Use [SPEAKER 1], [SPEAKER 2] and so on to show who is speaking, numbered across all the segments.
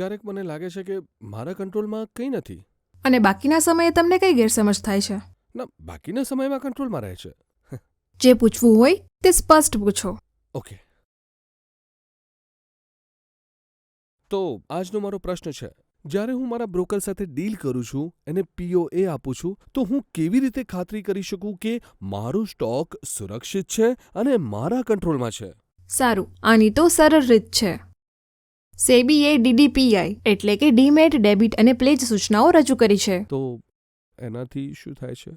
[SPEAKER 1] ક્યારેક મને લાગે છે કે મારા કંટ્રોલમાં કંઈ નથી.
[SPEAKER 2] અને બાકીના સમયે તમને કઈ ગેરસમજ થાય છે?
[SPEAKER 1] ના બાકીના સમયમાં કંટ્રોલમાં રહે છે.
[SPEAKER 2] જે પૂછવું હોય તે સ્પષ્ટ પૂછો.
[SPEAKER 1] ઓકે. તો આજનો મારો પ્રશ્ન છે જ્યારે હું મારા બ્રોકર સાથે ડીલ કરું છું એને પીઓએ આપું છું તો હું કેવી રીતે ખાતરી કરી શકું કે મારો સ્ટોક સુરક્ષિત છે અને મારા કંટ્રોલમાં છે?
[SPEAKER 2] સારું આની તો સરળ રીત છે. સેબીએ ડીડીપીઆઈ એટલે કે ડીમેટ ડેબિટ અને પ્લેજ સૂચનાઓ રજૂ કરી છે.
[SPEAKER 1] તો એનાથી શું થાય છે?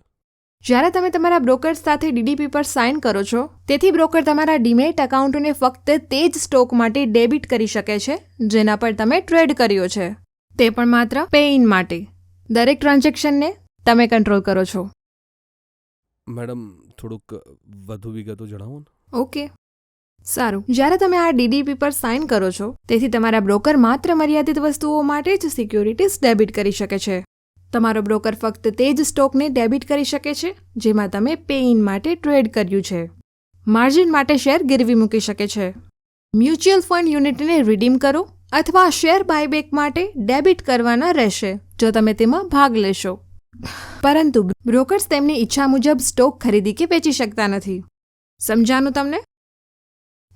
[SPEAKER 2] જ્યારે તમે તમારા બ્રોકર સાથે ડીડીપી પર સાઇન કરો છો તેથી બ્રોકર તમારા ડીમેટ એકાઉન્ટને ફક્ત તે જ સ્ટોક માટે ડેબિટ કરી શકે છે જેના પર તમે ટ્રેડ કર્યો છે. તે પણ માત્ર પે ઇન માટે. દરેક ટ્રાન્ઝેક્શનને તમે કંટ્રોલ કરો છો.
[SPEAKER 1] મેડમ થોડુંક વધુ વિગતો જણાવો
[SPEAKER 2] ઓકે. સારું. જ્યારે તમે આ ડીડીપી પર સાઇન કરો છો, તેથી તમારા બ્રોકર માત્ર મર્યાદિત વસ્તુઓ માટે જ સિક્યોરિટીઝ ડેબિટ કરી શકે છે. તમારો બ્રોકર ફક્ત તે જ સ્ટોકને ડેબિટ કરી શકે છે, જેમાં તમે પે ઇન માટે ટ્રેડ કર્યું છે. માર્જિન માટે શેર ગીરવી મૂકી શકે છે. મ્યુચ્યુઅલ ફંડ યુનિટને રિડીમ કરો અથવા શેર બાયબેક માટે ડેબિટ કરવાના રહેશે, જો તમે તેમાં ભાગ લેશો. પરંતુ બ્રોકર્સ તેમની ઈચ્છા મુજબ સ્ટોક ખરીદી કે વેચી શકતા નથી. સમજાનું તમને?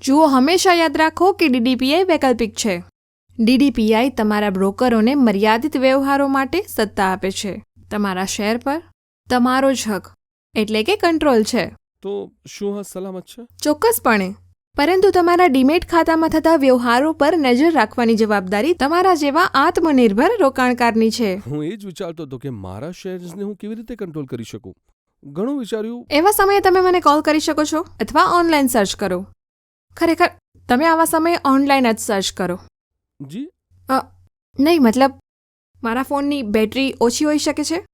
[SPEAKER 2] જુઓ હંમેશા યાદ રાખો કે ડીડીપીઆઈ વૈકલ્પિક છે. ડીડીપીઆઈ તમારા બ્રોકરોને મર્યાદિત વ્યવહારો માટે સત્તા આપે છે. તમારા શેર પર તમારો જ હક એટલે કે કંટ્રોલ છે.
[SPEAKER 1] તો શું આ સલામત છે?
[SPEAKER 2] ચોક્કસપણે. પરંતુ તમારા ડીમેટ ખાતામાં થતા વ્યવહારો પર નજર રાખવાની જવાબદારી તમારા જેવા આત્મનિર્ભર રોકાણકારની છે.
[SPEAKER 1] હું એ જ વિચારતો હતો કે મારા શેર્સને હું કેવી રીતે કંટ્રોલ કરી શકું? ઘણું વિચાર્યું.
[SPEAKER 2] એવા સમયે તમે મને કોલ કરી શકો છો અથવા ઓનલાઈન સર્ચ કરો. ખરેખર તમે આવા સમયે ઓનલાઈન જ સર્ચ કરો.
[SPEAKER 1] જી.
[SPEAKER 2] નહીં મતલબ મારા ફોનની બેટરી ઓછી હોઈ શકે છે?